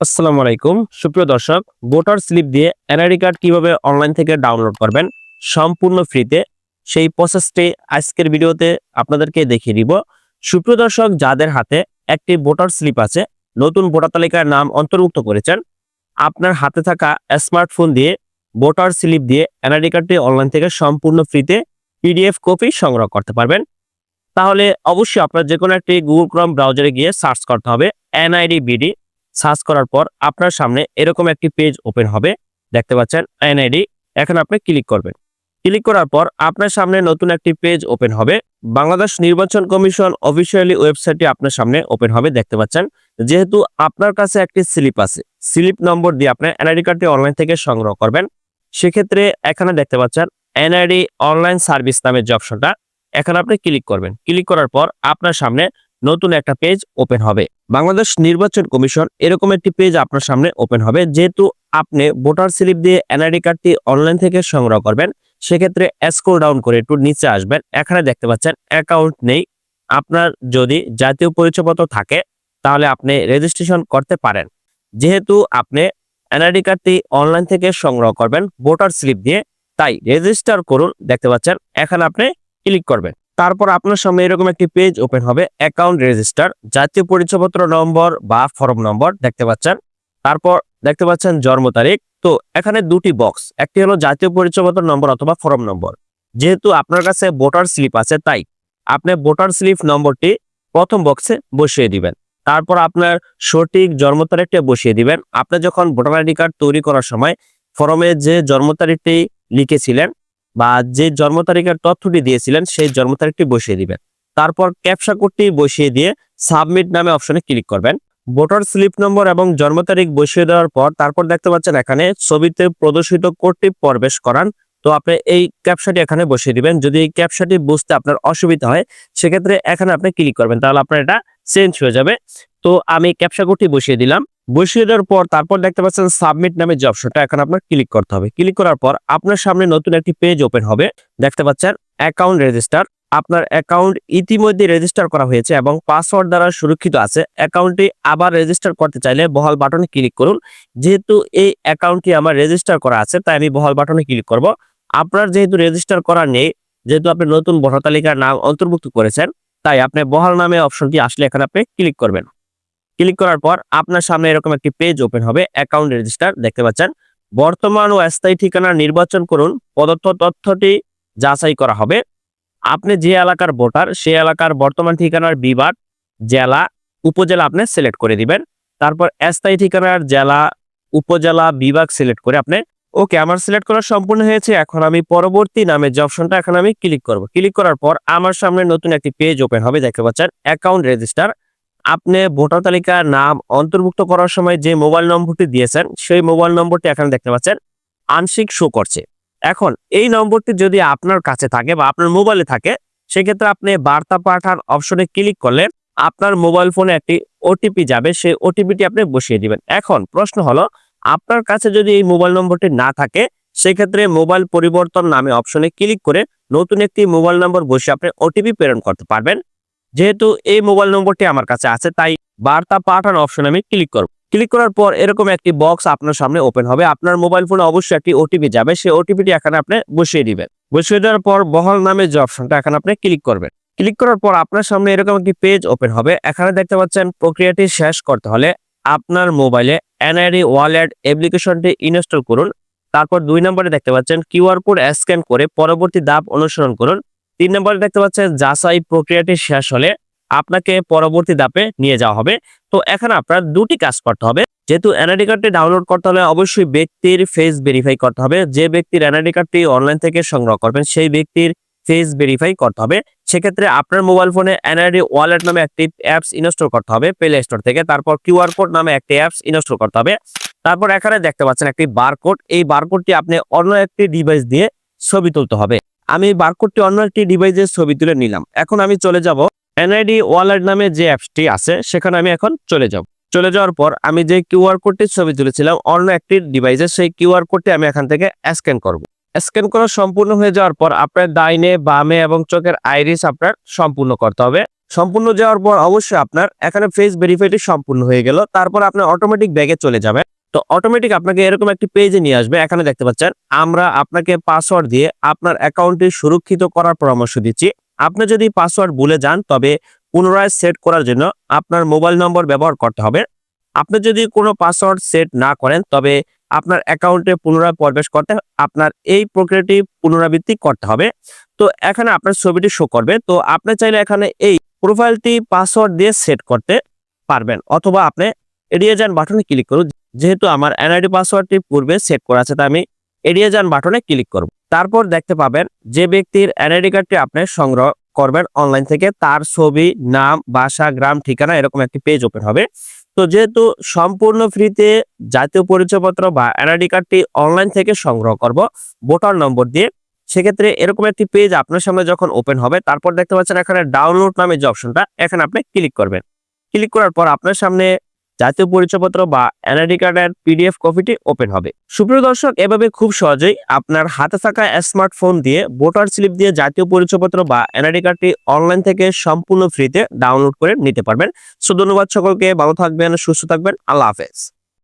আসসালামু আলাইকুম। সুপ্রিয় দর্শক, ভোটার স্লিপ দিয়ে এনআইডি কার্ড কীভাবে অনলাইন থেকে ডাউনলোড করবেন সম্পূর্ণ ফ্রিতে সেই প্রসেসটি আজকের ভিডিওতে আপনাদেরকে দেখিয়ে দিব। সুপ্রিয় দর্শক, যাদের হাতে একটি ভোটার স্লিপ আছে, নতুন ভোটার তালিকার নাম অন্তর্ভুক্ত করেছেন, আপনার হাতে থাকা স্মার্টফোন দিয়ে, ভোটার স্লিপ দিয়ে এনআইডি কার্ডটি অনলাইন থেকে সম্পূর্ণ ফ্রিতে পিডিএফ কপি সংগ্রহ করতে পারবেন। তাহলে অবশ্যই আপনার যে কোনো একটি গুগল ক্রম ব্রাউজারে গিয়ে সার্চ করতে হবে এনআইডি বিডি। সার্চ করার পর আপনার সামনে এরকম একটি পেজ ওপেন হবে। দেখতে পাচ্ছেন, এনআইডি। এখন আপনি ক্লিক করবেন। ক্লিক করার পর আপনার সামনে নতুন একটি পেজ ওপেন হবে। বাংলাদেশ নির্বাচন কমিশন অফিসিয়ালি ওয়েবসাইটটি আপনার সামনে ওপেন হবে, দেখতে পাচ্ছেন। যেহেতু আপনার কাছে একটি স্লিপ আছে, স্লিপ নম্বর দিয়ে আপনার এনআইডি কার্ডটি অনলাইন থেকে সংগ্রহ করবেন। সেক্ষেত্রে এখানে দেখতে পাচ্ছেন, এনআইডি অনলাইন সার্ভিস নামের যে অপশনটা, এখানে আপনি ক্লিক করবেন। ক্লিক করার পর আপনার সামনে নতুন একটা পেজ ওপেন হবে। বাংলাদেশ নির্বাচন কমিশন এরকম একটি পেজ আপনার সামনে ওপেন হবে, যেহেতু আপনি ভোটার স্লিপ দিয়ে এনআইডি কার্ডটি অনলাইন থেকে সংগ্রহ করবেন, সেক্ষেত্রে স্ক্রল ডাউন করে একটু নিচে আসবেন। এখানে দেখতে পাচ্ছেন অ্যাকাউন্ট নেই। আপনার যদি জাতীয় পরিচয়পত্র থাকে, তাহলে আপনি রেজিস্ট্রেশন করতে পারেন। যেহেতু আপনি এনআইডি কার্ডটি অনলাইন থেকে সংগ্রহ করবেন, ভোটার স্লিপ দিয়ে, তাই রেজিস্টার করুন। দেখতে পাচ্ছেন, এখানে আপনি ক্লিক করবেন। তারপর আপনার সামনে এরকম একটি পেজ ওপেন হবে অ্যাকাউন্ট রেজিস্টার জাতীয় পরিচয়পত্র নম্বর বা ফর্ম নম্বর দেখতে পাচ্ছেন? তারপর দেখতে পাচ্ছেন জন্ম তারিখ। তো এখানে দুটি বক্স একটি হলো জাতীয় পরিচয়পত্র নম্বর অথবা ফর্ম নম্বর যেহেতু আপনার কাছে ভোটার স্লিপ আছে, তাই আপনি ভোটার স্লিপ নম্বরটি প্রথম বক্সে বসিয়ে দিবেন। তারপর আপনার সঠিক জন্ম তারিখটা বসিয়ে দিবেন। আপনি যখন ভোটার আইডি কার্ড তৈরি করার সময় ফর্মে যে জন্ম তারিখটি লিখেছিলেন বা যে জন্ম তারিখের তথ্যটি দিয়েছিলেন, সেই জন্ম তারিখটি বসিয়ে দিবেন। তারপর ক্যাপসা কোডটি বসিয়ে দিয়ে সাবমিট নামে অপশনে ক্লিক করবেন। ভোটার স্লিপ নম্বর এবং জন্ম তারিখ বসিয়ে দেওয়ার পর তারপর দেখতে পাচ্ছেন এখানে ছবিতে প্রদর্শিত কোডটি প্রবেশ করান। তো আপনি এই ক্যাপসাটি এখানে বসিয়ে দিবেন। যদি এই ক্যাপসাটি বুঝতে আপনার অসুবিধা হয়, সেক্ষেত্রে এখানে আপনি ক্লিক করবেন। তাহলে আপনার এটা চেঞ্জ হয়ে যাবে। তো আমি ক্যাপসা কোডটি বসিয়ে দিলাম। বসিয়ে দেওয়ার পর তারপর দেখতে পাচ্ছেন সাবমিট নামে যে অপশনটা এখন আপনার ক্লিক করতে হবে। ক্লিক করার পর আপনার সামনে নতুন একটি পেজ ওপেন হবে। দেখতে পাচ্ছেন অ্যাকাউন্ট রেজিস্টার আপনার অ্যাকাউন্ট ইতিমধ্যে রেজিস্টার করা হয়েছে এবং পাসওয়ার্ড দ্বারা সুরক্ষিত আছে। অ্যাকাউন্টটি আবার রেজিস্টার করতে চাইলে বহাল বাটনে ক্লিক করুন। যেহেতু এই অ্যাকাউন্টটি আমার রেজিস্টার করা আছে, তাই আমি বহাল বাটনে ক্লিক করব। আপনার যেহেতু রেজিস্টার করা নেই, যেহেতু আপনি নতুন ভোটার তালিকার নাম অন্তর্ভুক্ত করেছেন, তাই আপনি বহাল নামে অপশনটি আসলে এখানে আপনি ক্লিক করবেন। ক্লিক করার পর আপনার সামনে এরকম একটি পেজ ওপেন হবে অ্যাকাউন্ট রেজিস্টার দেখতে পাচ্ছেন। বর্তমান ও স্থায়ী ঠিকানা নির্বাচন করুন, প্রদত্ত তথ্যটি যাচাই করা হবে। আপনি যে এলাকার ভোটার সেই এলাকার বর্তমান ঠিকানার বিভাগ, জেলা, উপজেলা আপনি সিলেক্ট করে দিবেন। তারপর স্থায়ী ঠিকানার জেলা, উপজেলা বিভাগ সিলেক্ট করে আপনি ওকে আমার সিলেক্ট করা সম্পূর্ণ হয়েছে, এখন আমি পরবর্তী নামের যে অপশনটা এখন আমি ক্লিক করব। ক্লিক করার পর আমার সামনে নতুন একটি পেজ ওপেন হবে, দেখতে পাচ্ছেন অ্যাকাউন্ট রেজিস্টার আপনি ভোটার তালিকার নাম অন্তর্ভুক্ত করার সময় যে মোবাইল নম্বরটি দিয়েছেন, সেই মোবাইল নম্বরটি এখানে দেখতে পাচ্ছেন। আংশিক শো করছে। এখন এই নম্বরটি যদি আপনার কাছে থাকে বা আপনার মোবাইলে থাকে, সেক্ষেত্রে আপনি বার্তা পাঠান অপশনে ক্লিক করলে আপনার মোবাইল ফোনে একটি ওটিপি যাবে, সেই ওটিপিটি আপনি বসিয়ে দিবেন। এখন প্রশ্ন হলো, আপনার কাছে যদি এই মোবাইল নম্বরটি না থাকে, সেক্ষেত্রে মোবাইল পরিবর্তন নামে অপশনে ক্লিক করে নতুন একটি মোবাইল নম্বর বসে আপনি ওটিপি প্রেরণ করতে পারবেন। যেহেতু এই মোবাইল নম্বরটি আমার কাছে আছে, তাই বার্তা পাঠানো অপশন আমি ক্লিক করব। ক্লিক করার পর এরকম একটি বক্স আপনার সামনে ওপেন হবে। আপনার মোবাইল ফোনে অবশ্যই একটি ওটিপি যাবে। সেই ওটিপিটি এখানে আপনি বসিয়ে দিবেন। বসিয়ে দেওয়ার পর বহল নামে যে অপশনটা এখানে আপনি ক্লিক করবেন। ক্লিক করার পর আপনার সামনে এরকম একটি পেজ ওপেন হবে। এখানে দেখতে পাচ্ছেন প্রক্রিয়াটি শেষ করতে হলে আপনার মোবাইলে এনআইডি ওয়ালেট অ্যাপ্লিকেশনটি ইনস্টল করুন। তারপর দুই নম্বরে দেখতে পাচ্ছেন কিউআর কোড স্ক্যান করে পরবর্তী ধাপ অনুসরণ করুন। তিন নম্বরে দেখতে পাচ্ছেন, যাচাই প্রক্রিয়াটি শেষ হলে আপনাকে পরবর্তী ধাপে নিয়ে যাওয়া হবে। তো এখানে আপনার দুটি কাজ করতে হবে। যেহেতু এনআইডি কার্ডটি ডাউনলোড করতে হলে অবশ্যই ব্যক্তির ফেস ভেরিফাই করতে হবে। যে ব্যক্তির এনআইডি কার্ডটি অনলাইন থেকে সংগ্রহ করবেন, সেই ব্যক্তির ফেস ভেরিফাই করতে হবে। সেক্ষেত্রে আপনার মোবাইল ফোনে এনআইডি ওয়ালেট নামে একটি অ্যাপস ইনস্টল করতে হবে প্লে স্টোর থেকে। তারপর কিউআর কোড নামে একটি অ্যাপস ইনস্টল করতে হবে। তারপর এখানে দেখতে পাচ্ছেন একটি বারকোড এই বারকোডটি আপনি অন্য একটি ডিভাইস দিয়ে ছবি তুলতে হবে। আমি বারকোডটি অন্য একটি ডিভাইসের ছবি তুলে নিলাম। এখন আমি চলে যাব এনআইডি ওয়ালেট নামে যে অ্যাপসটি আছে, সেখানে আমি এখন চলে যাব। চলে যাওয়ার পর আমি যে কিউআর কোডটির ছবি তুলেছিলাম, অন্য একটি ডিভাইসে সেই কিউআর কোডটি আমি এখান থেকে স্ক্যান করব। স্ক্যান করা সম্পূর্ণ হয়ে যাওয়ার পর আপনার ডাইনে বামে এবং চোখের আইরিস আপনার সম্পূর্ণ করতে হবে। সম্পূর্ণ যাওয়ার পর অবশ্যই আপনার এখানে ফেস ভেরিফাইটি সম্পূর্ণ হয়ে গেল। তারপর আপনার অটোমেটিক ব্যাগে চলে যাবে। তো অটোমেটিক আপনাকে এরকম একটি পেজে নিয়ে আসবে, এখানে দেখতে পাচ্ছেন, আমরা আপনাকে পাসওয়ার্ড দিয়ে আপনার অ্যাকাউন্টটি সুরক্ষিত করার পরামর্শ দিচ্ছি। আপনি যদি পাসওয়ার্ড ভুলে যান, তবে পুনরায় সেট করার জন্য আপনার মোবাইল নম্বর ব্যবহার করতে হবে। আপনি যদি কোনো পাসওয়ার্ড সেট না করেন, তবে আপনার অ্যাকাউন্টে পুনরায় প্রবেশ করতে, আপনার এই প্রক্রিয়াটি পুনরাবৃত্তি করতে হবে। তো এখানে আপনার ছবিটি শো করবে। তো আপনি চাইলে এখানে এই প্রোফাইলটি পাসওয়ার্ড দিয়ে সেট করতে পারবেন, অথবা আপনি এড়িয়ে যান বাটনে ক্লিক করুন। যেহেতু আমার এনআইডি পাসওয়ার্ডটি পূর্বে সেট করা আছে, তাই আমি এড়িয়ে যান বাটনে ক্লিক করব। তারপর দেখতে পাবেন যে ব্যক্তির এনআইডি কার্ডটি আপনি সংগ্রহ করবেন অনলাইন থেকে, তার ছবি, নাম, বাসা, গ্রাম, ঠিকানা এরকম একটি পেজ ওপেন হবে। তো যেহেতু সম্পূর্ণ ফ্রিতে জাতীয় পরিচয়পত্র বা এনআইডি কার্ডটি অনলাইন থেকে সংগ্রহ করব ভোটার নম্বর দিয়ে, সেক্ষেত্রে এরকম একটি পেজ আপনার সামনে যখন ওপেন হবে, তারপর দেখতে পাচ্ছেন এখানে ডাউনলোড নামে যে অপশনটা, এখানে আপনি ক্লিক করবেন। ক্লিক করার পর আপনার সামনে জাতীয় পরিচয়পত্র বা এনআইডি কার্ডের পিডিএফ কপিটি ওপেন হবে। সুপ্রিয় দর্শক, এভাবে খুব সহজেই আপনার হাতে থাকা স্মার্টফোন দিয়ে ভোটার স্লিপ দিয়ে জাতীয় পরিচয়পত্র বা এনআইডি কার্ডটি অনলাইন থেকে সম্পূর্ণ ফ্রিতে ডাউনলোড করে নিতে পারবেন। সো ধন্যবাদ সকলকে, ভালো থাকবেন, সুস্থ থাকবেন, আল্লাহ হাফেজ।